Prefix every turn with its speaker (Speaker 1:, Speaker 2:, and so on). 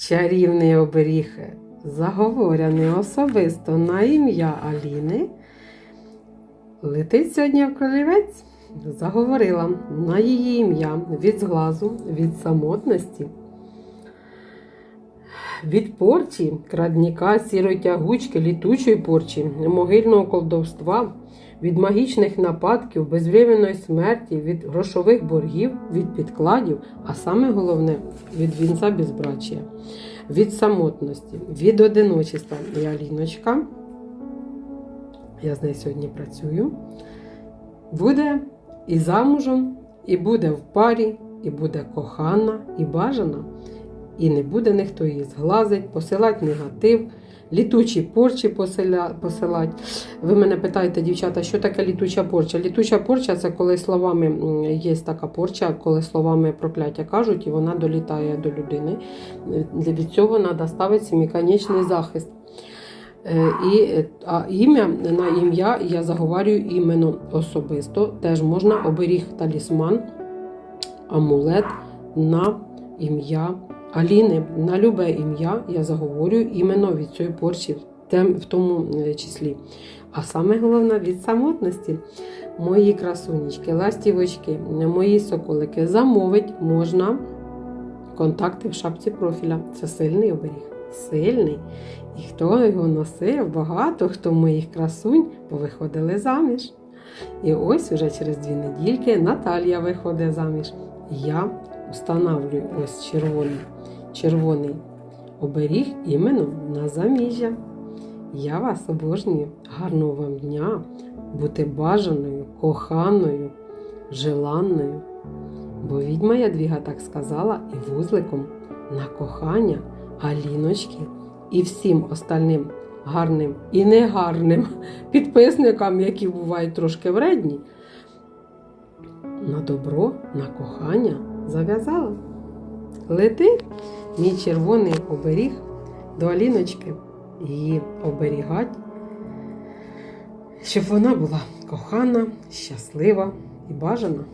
Speaker 1: чарівний оберіг, заговорений особисто на ім'я Аліни, летить сьогодні в кролівець. Заговорила на її ім'я від зглазу, від самотності, від порчі, крадніка, сірої тягучки, літучої порчі, могильного колдовства, від магічних нападків, безвременної смерті, від грошових боргів, від підкладів, а саме головне від вінця безбрачія, від самотності, від одиночества. Я Ліночка. Я з нею сьогодні працюю. Буде і замужем, і буде в парі, і буде кохана, і бажана, і не буде ніхто її зглазить, посилати негатив, літучі порчі посилати. Ви мене питаєте, дівчата, що таке літуча порча? Літуча порча це коли словами є така порча, коли словами прокляття кажуть, і вона долітає до людини. Від цього треба ставити семиконечний захист. Е, І, а ім'я на ім'я я заговорюю іменно особисто. Теж можна оберіг талісман, амулет на ім'я Аліни. На любе ім'я я заговорюю іменно від цієї порчі, в тому е, числі. А саме головне від самотності. Мої красунечки, ластівочки, мої соколики замовить можна контакти в шапці профіля. Це сильний оберіг. Сильний. І хто його носив, багато хто моїх красунь повиходили заміж. І ось уже через дві недільки Наталія виходить заміж. Я встановлюю ось червоний, червоний оберіг іменно на заміжжя. Я вас обожнюю. Гарного вам дня, бути бажаною, коханою, желанною. Бо відьма Ядвіга так сказала і вузликом на кохання Аліночки і всім остальним гарним і негарним підписникам, які бувають трошки вредні, на добро, на кохання зав'язала. Летить мій червоний оберіг до Аліночки її оберігать, щоб вона була кохана, щаслива і бажана.